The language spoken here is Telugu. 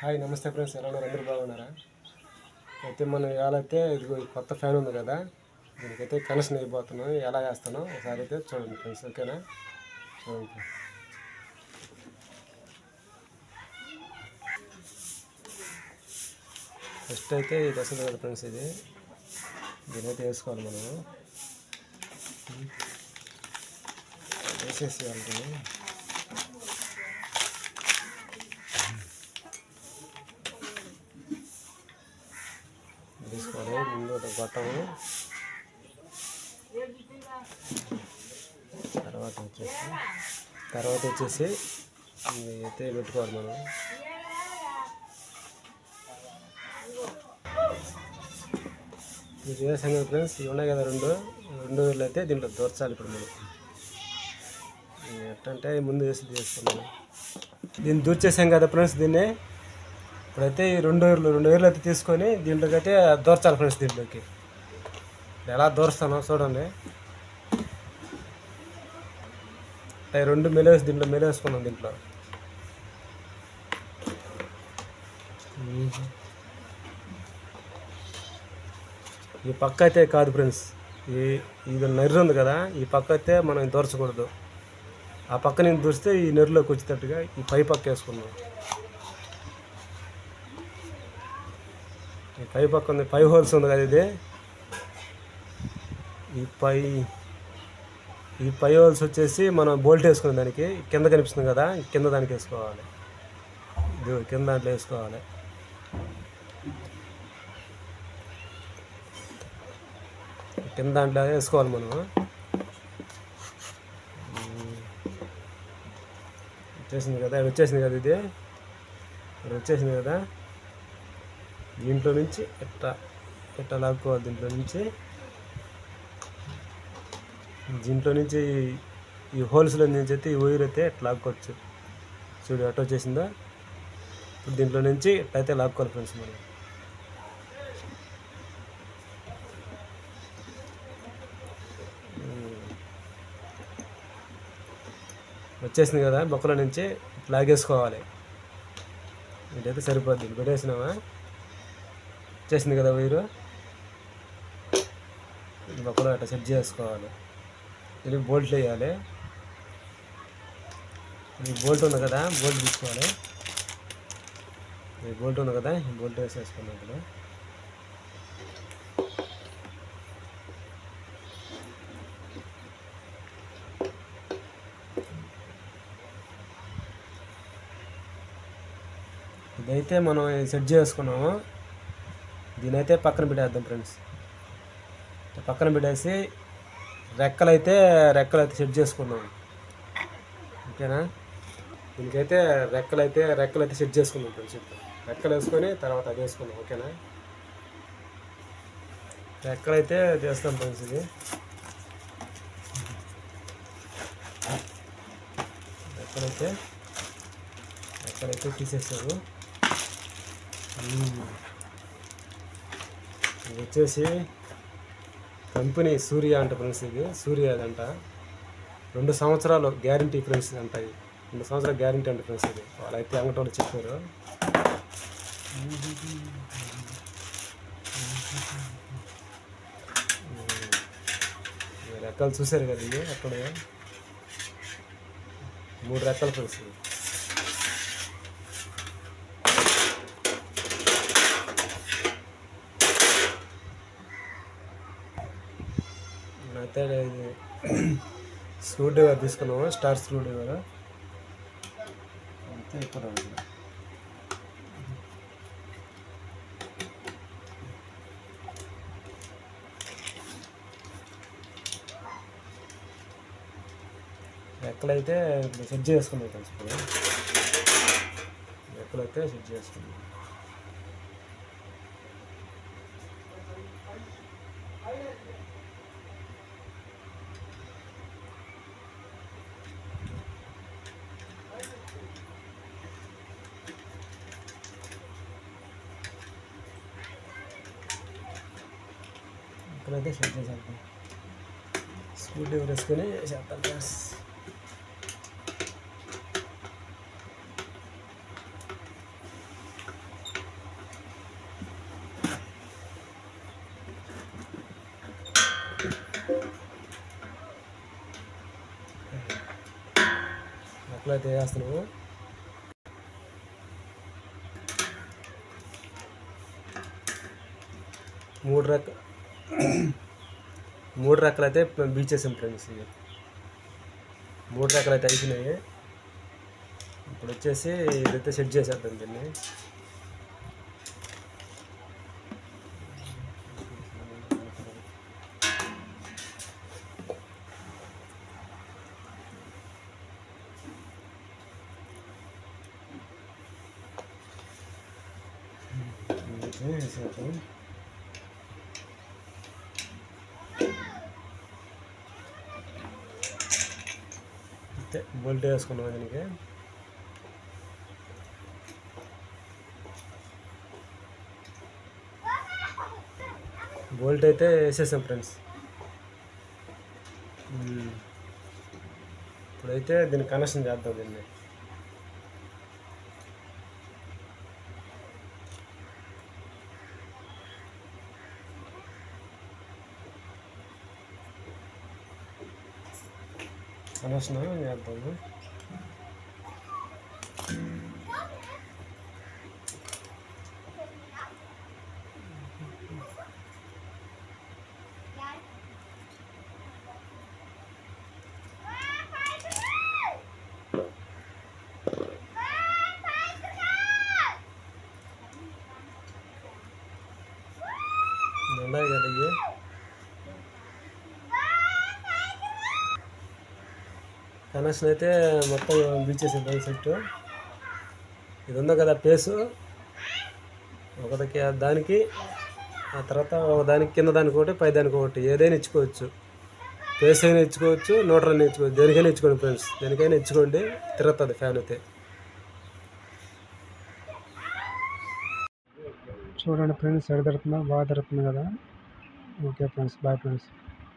హాయ్ నమస్తే ఫ్రెండ్స్. ఎలా ఉన్నారు? అందరూ బాగున్నారా? అయితే మనం ఇవాళైతే ఇది కొత్త ఫ్యాన్ ఉంది కదా. దీనికైతే కనెక్షన్ అయిపోతున్నాం ఎలా వేస్తాను ఒకసారి అయితే చూడండి ఫ్రెండ్స్. ఓకేనా? చూడండి. ఫస్ట్ అయితే ఇది వస్తుంది కదా ఫ్రెండ్స్ ఇది. దీనైతే వేసుకోవాలి మనము. వేసేసి వాళ్ళకి తీసుకోవాలి ముందు ఒక గొట్టము తర్వాత వచ్చేసి తర్వాత వచ్చేసి అయితే పెట్టుకోవాలి మనం. ఇది ఏ సంగతి ఫ్రెండ్స్ ఇవి ఉన్నాయి కదా రెండు. రెండు వేలు అయితే దీంట్లో దూర్చాలి ఇప్పుడు మనం. ఇది ఎట్టంటే ముందు వేసి తీసుకున్నాను దీన్ని దూర్చేసాం కదా ఫ్రెండ్స్ దీన్ని. ఇప్పుడైతే ఈ రెండు వేర్లు రెండు వేలు అయితే తీసుకొని దీంట్లోకి అయితే దూర్చాలి ఫ్రెండ్స్ దీంట్లోకి. ఎలా దూరుస్తానో చూడండి. అంటే రెండు మెలేసి దీంట్లో మెలేసుకున్నాం దీంట్లో. ఈ పక్క అయితే కాదు ఫ్రెండ్స్ ఈ ఇది నెర్రు ఉంది కదా ఈ పక్క అయితే మనం దూర్చకూడదు. ఆ పక్క నేను దూరిస్తే ఈ నెర్రులోకి వచ్చేటట్టుగా ఈ పై పక్క వేసుకున్నాం పై పక్క ఉంది పై హోల్స్ ఉంది కదా ఇది? ఈ పై ఈ పై హోల్స్ వచ్చేసి మనం బోల్ట్ వేసుకునే దానికి కింద కనిపిస్తుంది కదా కింద దానికి వేసుకోవాలి. ఇది కింద దాంట్లో వేసుకోవాలి. కింద దాంట్లో వేసుకోవాలి మనం వచ్చేసింది కదా వచ్చేసింది కదా ఇది ఇది? వచ్చేసింది కదా? దీంట్లో నుంచి ఎట్లా ఎట్లా లాక్కోవాలి దీంట్లో నుంచి. దీంట్లో నుంచి ఈ- హోల్స్లో నుంచి అయితే ఈ వైర్ అయితే ఎట్లా లాక్కోవచ్చు. చూడు ఎట్లా వచ్చేసిందా? ఇప్పుడు దీంట్లో నుంచి ఎట్లయితే లాక్కోవాలి ఫ్రెండ్స్ మనం. వచ్చేసింది కదా బొక్కల నుంచి లాగేసుకోవాలి. ఇదైతే సరిపోద్ది. పెట్టేసినావా? వచ్చేసింది కదా వైరు? బొక్కలో అట్లా సెట్ చేసుకోవాలి. దీనికి బోల్ట్ వేయాలి. ఈ బోల్ట్ ఉంది కదా బోల్ట్ తీసుకోవాలి. ఈ బోల్ట్ ఉంది కదా ఈ బోల్ట్ వేసేసుకున్నాం ఇప్పుడు. ఇదైతే మనం సెట్ చేసుకున్నాము. దీనైతే పక్కన పెట్టేద్దాం ఫ్రెండ్స్. పక్కన పెట్టేసి రెక్కలైతే రెక్కలైతే సెట్ చేసుకున్నాం ఓకేనా? దీనికైతే రెక్కలైతే రెక్కలైతే సెట్ చేసుకున్నాం ఫ్రెండ్స్ ఇప్పుడు. రెక్కలు వేసుకొని తర్వాత అది వేసుకున్నాం ఓకేనా? రెక్కలైతే చేస్తాం ఫ్రెండ్స్ ఇది. రెక్కలైతే రెక్కలైతే తీసేస్తారు ఇది వచ్చేసి కంపెనీ సూర్య అంట ఫ్రెండ్స్ ఇది. సూర్య అదంట రెండు సంవత్సరాలు గ్యారంటీ ఫ్రెండ్స్ అంట ఇది. రెండు సంవత్సరాల గ్యారంటీ అంట ఫ్రెండ్స్ ఇది. వాళ్ళైతే అంగటోళ్ళు చెప్పారు. రకాలు రెక్కలు చూసారు కదా ఇది అక్కడ మూడు రెక్కలు ఫ్రెండ్స్ ఇది ఇది స్క్రూ డ్రైవర్ తీసుకున్నాము స్టార్ స్క్రూ డ్రైవర్ అంతే ఇప్పుడు ఎక్కలైతే సెట్ చేసుకున్నాయి ఫ్రెండ్స్ ఇప్పుడు సెట్ చేసుకున్నాం అయితే షూట్ చేసేద్దాం స్క్రూ డ్రైవర్ వేసుకొని చేద్దాం గ్యాస్ అట్లా అయితే చేస్తున్నాము మూడు రకాల మూడు రెక్కలు అయితే బీచేసాం ఫ్రెండ్స్ ఇవి మూడు రెక్కలు అయితే అయిపోయినాయి ఇప్పుడు వచ్చేసి ఇదైతే సెట్ చేసేద్దాం దీన్ని. ఇదైతే అంతే. బోల్ట్ వేసుకున్నాం దీనికి. బోల్ట్ అయితే వేసేసాం ఫ్రెండ్స్. ఇప్పుడైతే దీన్ని కనెక్షన్ చేద్దాం దీన్ని. కనెక్షన్ చేద్దాము ఉన్నాయి కదా ఇవి కనెక్షన్ అయితే మొత్తం బిల్చేసింది సెట్. ఇది ఉంది కదా పేసు. ఒకటికి దానికి ఆ తర్వాత ఒక దానికి కింద దానికి ఒకటి పై దానికి ఒకటి. ఏదైనా ఇచ్చుకోవచ్చు. పేస్ అయినా ఇచ్చుకోవచ్చు నోటర్ అయినా ఇచ్చుకోవచ్చు దేనికైనా ఇచ్చుకోండి ఫ్రెండ్స్. దేనికైనా ఇచ్చుకోండి తిరుగుతుంది ఫ్యాన్ అయితే. చూడండి ఫ్రెండ్స్ ఎడ దొరుకుతుందా బాగా దొరుకుతుంది కదా. Okay friends bye friends.